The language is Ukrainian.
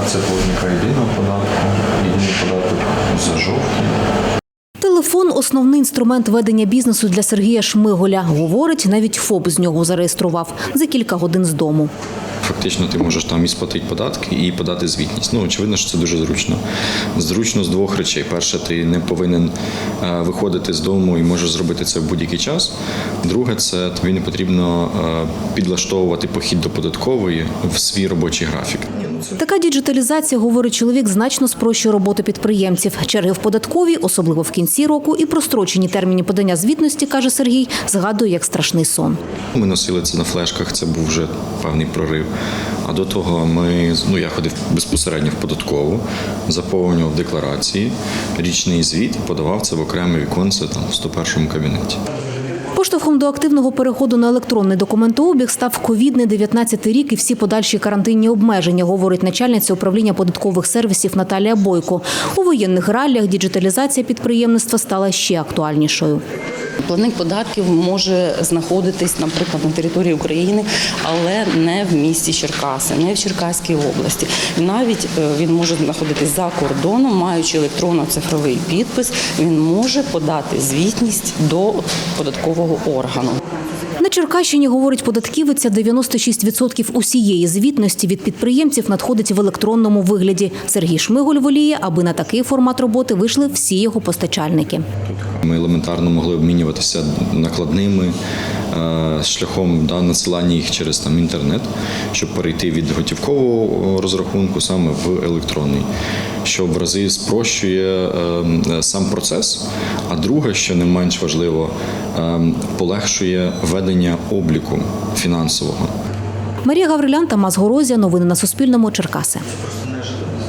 Декларація платника єдиного податку, єдиний податок за жовтень. Телефон основний інструмент ведення бізнесу для Сергія Шмиголя. Говорить, навіть ФОП з нього зареєстрував за кілька годин з дому. Фактично, ти можеш там і сплатити податки, і подати звітність. Ну, очевидно, що це дуже зручно. Зручно з двох речей. Перше, ти не повинен е, виходити з дому і можеш зробити це в будь-який час. Друге, це тобі не потрібно е, підлаштовувати похід до податкової в свій робочий графік. Така діджиталізація, говорить чоловік, значно спрощує роботу підприємців. Черги в податковій, особливо в кінці року, і прострочені терміни подання звітності, каже Сергій, згадує як страшний сон. Ми носили це на флешках, це був вже певний прорив. А до того ми ну я ходив безпосередньо в податкову, заповнював декларації, річний звіт, подавав це в окреме віконце там в 101 кабінеті. Поштовхом до активного переходу на електронний документообіг став ковідний 19 рік і всі подальші карантинні обмеження, говорить начальниця управління податкових сервісів Наталія Бойко. У воєнних реаліях діджиталізація підприємництва стала ще актуальнішою. Платник податків може знаходитись, наприклад, на території України, але не в місті Черкаси, не в Черкаській області. Навіть е, він може знаходитись за кордоном, маючи електронно-цифровий підпис, він може подати звітність до податкового органу. На Черкащині, говорить податківиця, 96% усієї звітності від підприємців надходить в електронному вигляді. Сергій Шмиголь воліє, аби на такий формат роботи вийшли всі його постачальники. Ми елементарно могли обмінюватися накладними е, шляхом да, надсилання їх через там інтернет, щоб перейти від готівкового розрахунку саме в електронний, що в рази спрощує е, сам процес. А друге, що не менш важливо, е, полегшує ведення обліку фінансового. Марія Гаврилян, Тамас Горозія. Новини на Суспільному. Черкаси.